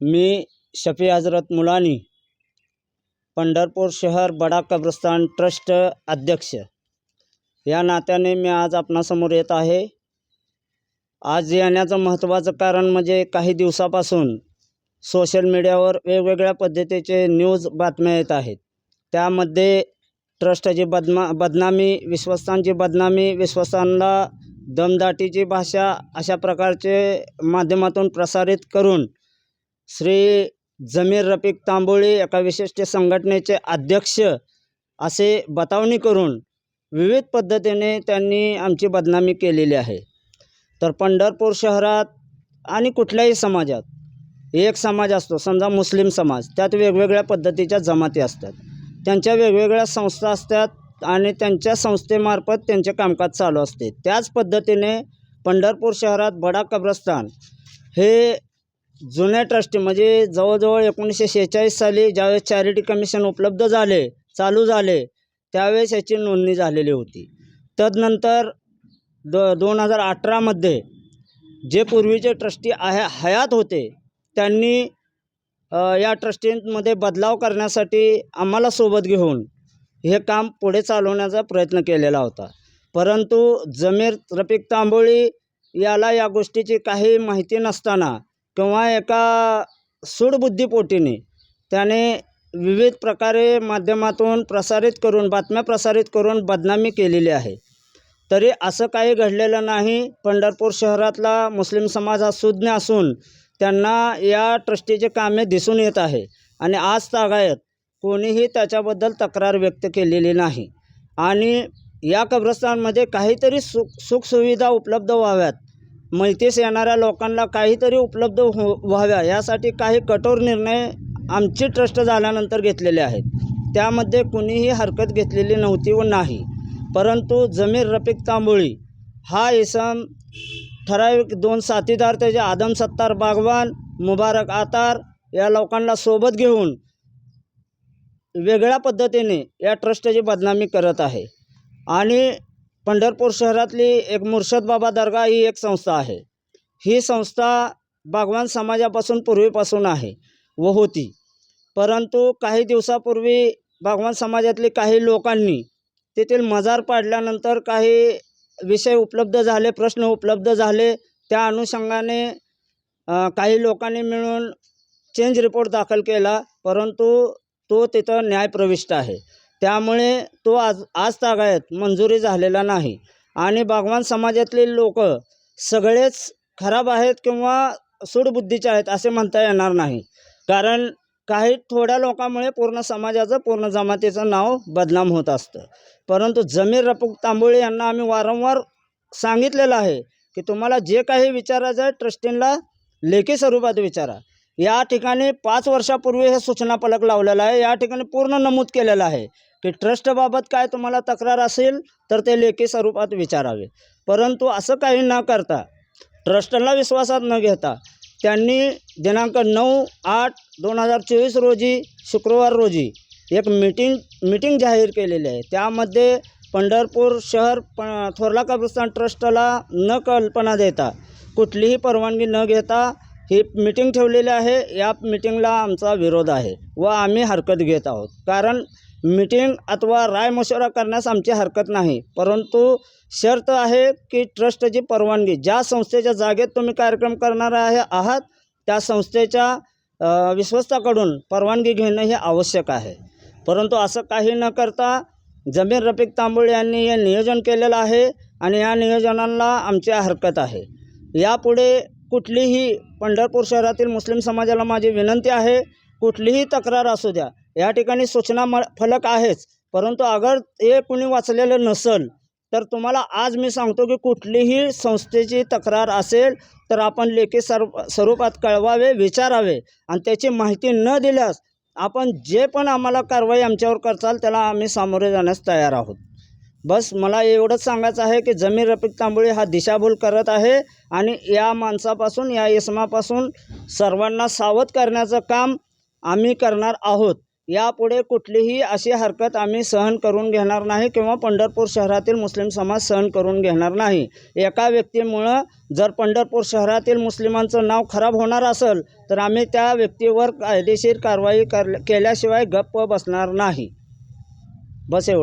मी शफी हजरत मुलानी पंढरपूर शहर बडा कब्रस्तान ट्रस्ट अध्यक्ष. या नात्याने मी आज आपणासमोर येत आहे. आज येण्याचं महत्त्वाचं कारण म्हणजे काही दिवसापासून सोशल मीडियावर वेगवेगळ्या पद्धतीचे न्यूज बातम्या येत आहेत. त्यामध्ये ट्रस्टची बदमा बदनामी विश्वस्तांची बदनामी विश्वस्तांना दमदाटीची भाषा अशा प्रकारचे माध्यमातून प्रसारित करून श्री जमीर रफिक तांबोळी एका विशिष्ट संघटनेचे अध्यक्ष असे बतावणी करून विविध पद्धतीने त्यांनी आमची बदनामी केलेली आहे. तर पंढरपूर शहरात आणि कुठल्याही समाजात एक समाज असतो समजा मुस्लिम समाज त्यात वेगवेगळ्या पद्धतीच्या जमाती असतात. त्यांच्या वेगवेगळ्या संस्था असतात आणि त्यांच्या संस्थेमार्फत त्यांचे कामकाज चालू असते. त्याच पद्धतीने पंढरपूर शहरात बडा कब्रस्तान हे जुन्या ट्रस्टी म्हणजे जवळजवळ एकोणीसशे शेहेचाळीस साली ज्यावेळेस चॅरिटी कमिशन उपलब्ध झाले चालू झाले त्यावेळेस याची नोंदणी झालेली होती. तदनंतर द दोन हजार अठरामध्ये जे पूर्वीचे ट्रस्टी आहे हयात होते त्यांनी या ट्रस्टींमध्ये बदलाव करण्यासाठी आम्हाला सोबत घेऊन हे काम पुढे चालवण्याचा प्रयत्न केलेला होता. परंतु जमीर रफिक तांबोळी याला या गोष्टीची काही माहिती नसताना किंवा एका सूडबुद्धीपोटीने त्याने विविध प्रकारे माध्यमातून प्रसारित करून बातम्या प्रसारित करून बदनामी केलेली आहे. तरी असं काही घडलेलं नाही. पंढरपूर शहरातला मुस्लिम समाज हा सुज्ञ असून त्यांना या ट्रस्टीचे कामे दिसून येत आहे. आणि आज तागायत कोणीही त्याच्याबद्दल तक्रार व्यक्त केलेली नाही. आणि या कब्रस्तानमध्ये काहीतरी सुख सुखसुविधा उपलब्ध व्हाव्यात. मैतीस येणाऱ्या लोकांना काहीतरी उपलब्ध हो व्हाव्या यासाठी काही कठोर निर्णय आमची ट्रस्ट झाल्यानंतर घेतलेले आहेत. त्यामध्ये कुणीही हरकत घेतलेली नव्हती व नाही. परंतु जमीर रफिक तांबोळी हा इसम ठराविक दोन साथीदार त्याचे आदम सत्तार बागवान मुबारक आतार या लोकांना सोबत घेऊन वेगळ्या पद्धतीने या ट्रस्टची बदनामी करत आहे. आणि पंढरपूर शहरातली एक मुर्शद बाबा दर्गा ही एक संस्था आहे. ही संस्था बागवान समाजापासून पूर्वीपासून आहे व होती. परंतु काही दिवसापूर्वी बागवान समाजातली काही लोकांनी तेथील मजार पाडल्यानंतर काही विषय उपलब्ध झाले प्रश्न उपलब्ध झाले त्या अनुषंगाने काही लोकांनी मिळून चेंज रिपोर्ट दाखल केला परंतु तो तिथं न्यायप्रविष्ट आहे. त्यामुळे तो आज आज तागायत मंजुरी झालेला नाही. आणि बागवान समाजातले लोक सगळेच खराब आहेत किंवा सूडबुद्धीचे आहेत असे म्हणता येणार नाही. कारण काही थोड्या लोकांमुळे पूर्ण समाजाचं पूर्ण जमातीचं नाव बदनाम होत असतं. परंतु जमीर रपूक तांबोळी यांना आम्ही वारंवार सांगितलेलं आहे की तुम्हाला जे काही विचारायचं आहे ट्रस्टींना लेखी स्वरूपात विचारा. या ठिकाणी पाच वर्षापूर्वी हे सूचना फलक लावलेला आहे. या ठिकाणी पूर्ण नमूद केलेलं आहे की ट्रस्टबाबत काय तुम्हाला तक्रार असेल तर ते लेखी स्वरूपात विचारावे. परंतु असं काही न करता ट्रस्टला विश्वासात न घेता त्यांनी दिनांक नऊ आठ दोन हजार चोवीस रोजी शुक्रवार रोजी एक मीटिंग मीटिंग जाहीर केलेली आहे. त्यामध्ये पंढरपूर शहर प थोरला कब्रस्तान ट्रस्टला न कल्पना देता कुठलीही परवानगी न घेता ही मीटिंग ठेवलेली आहे. या मीटिंगला आमचा विरोध आहे व आम्ही हरकत घेत आहोत. कारण मीटिंग अथवा रायमशोरा करण्यास आमची हरकत नाही. परंतु शर्त आहे की ट्रस्टची परवानगी. ज्या संस्थेच्या जागेत तुम्ही कार्यक्रम करणार आहे आहात त्या संस्थेच्या विश्वस्ताकडून परवानगी घेणं हे आवश्यक आहे. परंतु असं काही न करता जमीर रफिक तांबूळ यांनी हे नियोजन केलेलं आहे आणि या नियोजनाला आमची हरकत आहे. यापुढे कुठलीही पंढरपूर शहरातील मुस्लिम समाजाला माझी विनंती आहे कुठलीही तक्रार असू द्या. या ठिकाणी सूचना म फलक आहेच. परंतु अगर हे कुणी वाचलेलं नसेल तर तुम्हाला आज मी सांगतो की कुठलीही संस्थेची तक्रार असेल तर आपण लेखी सर स्वरूपात कळवावे विचारावे. आणि त्याची माहिती न दिल्यास आपण जे पण आम्हाला कारवाई आमच्यावर करचाल त्याला आम्ही सामोरे जाण्यास तयार आहोत. बस मला एवढंच सांगायचं आहे की जमीर रफिक तांबोळी हा दिशाभूल करत आहे आणि या माणसापासून या इसमापासून सर्वांना सावध करण्याचं काम आम्ही करणार आहोत. यापुढे कुठलीही अशी हरकत आम्ही सहन करून घेणार नाही किंवा पंढरपूर शहरातील मुस्लिम समाज सहन करून घेणार नाही. एका व्यक्तीमुळं जर पंढरपूर शहरातील मुस्लिमांचं नाव खराब होणार असेल तर आम्ही त्या व्यक्तीवर कायदेशीर कारवाई कर केल्याशिवाय गप्प बसणार नाही. बस एवढं.